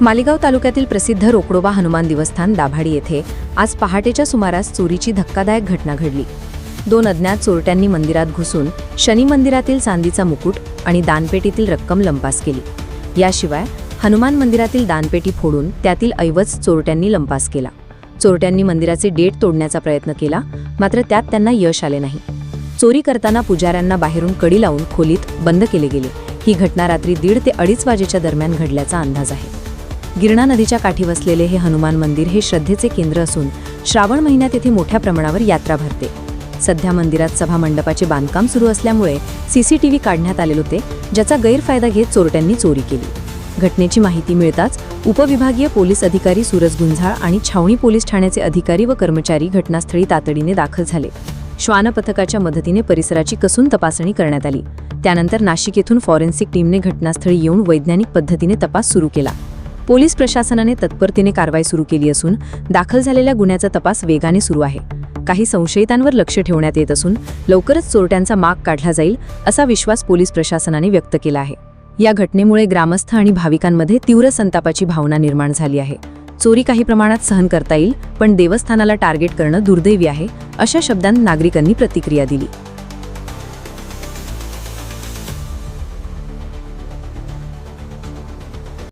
मालेगाव तालुक्यातील प्रसिद्ध रोकडोबा हनुमान दिवस्थान दाभाडी येथे आज पहाटेच्या सुमारास चोरीची धक्कादायक घटना घडली. दोन अज्ञात चोरट्यांनी मंदिरात घुसून शनी मंदिरातील चांदीचा मुकुट आणि दानपेटीतील रक्कम लंपास केली. याशिवाय हनुमान मंदिरातील दानपेटी फोडून त्यातील ऐवज चोरट्यांनी लंपास केला. चोरट्यांनी मंदिराचे डेट तोडण्याचा प्रयत्न केला मात्र त्यात त्यांना यश आले नाही. चोरी करताना पुजाऱ्यांना बाहेरून कडी लावून खोलीत बंद केले गेले. ही घटना रात्री दीड ते अडीच वाजेच्या दरम्यान घडल्याचा अंदाज आहे. गिरणा नदीच्या काठी वसलेले हे हनुमान मंदिर हे श्रद्धेचे केंद्र असून श्रावण महिन्यात येथे मोठ्या प्रमाणावर यात्रा भरते. सध्या मंदिरात सभा मंडपाचे बांधकाम सुरू असल्यामुळे सीसीटीव्ही काढण्यात आले होते ज्याचा गैरफायदा घेत चोरट्यांनी चोरी केली. घटनेची माहिती मिळताच उपविभागीय पोलीस अधिकारी सूरज गुंझाळ आणि छावणी पोलीस ठाण्याचे अधिकारी व कर्मचारी घटनास्थळी तातडीने दाखल झाले. श्वान पथकाच्या मदतीने परिसराची कसून तपासणी करण्यात आली. त्यानंतर नाशिक येथून फॉरेन्सिक टीमने घटनास्थळी येऊन वैज्ञानिक पद्धतीने तपास सुरू केला. पोलीस प्रशासनाने तत्परतेने कारवाई सुरू केली असून दाखल झालेल्या गुन्ह्याचा तपास वेगाने सुरू आहे. काही संशयितांवर लक्ष ठेवण्यात येत असून लवकरच चोरट्यांचा माग काढला जाईल असा विश्वास पोलीस प्रशासनाने व्यक्त केला आहे. या घटनेमुळे ग्रामस्थ आणि भाविकांमध्ये तीव्र संतापाची भावना निर्माण झाली आहे. चोरी काही प्रमाणात सहन करता येईल पण देवस्थानाला टार्गेट करणं दुर्दैवी आहे अशा शब्दांत नागरिकांनी प्रतिक्रिया दिली.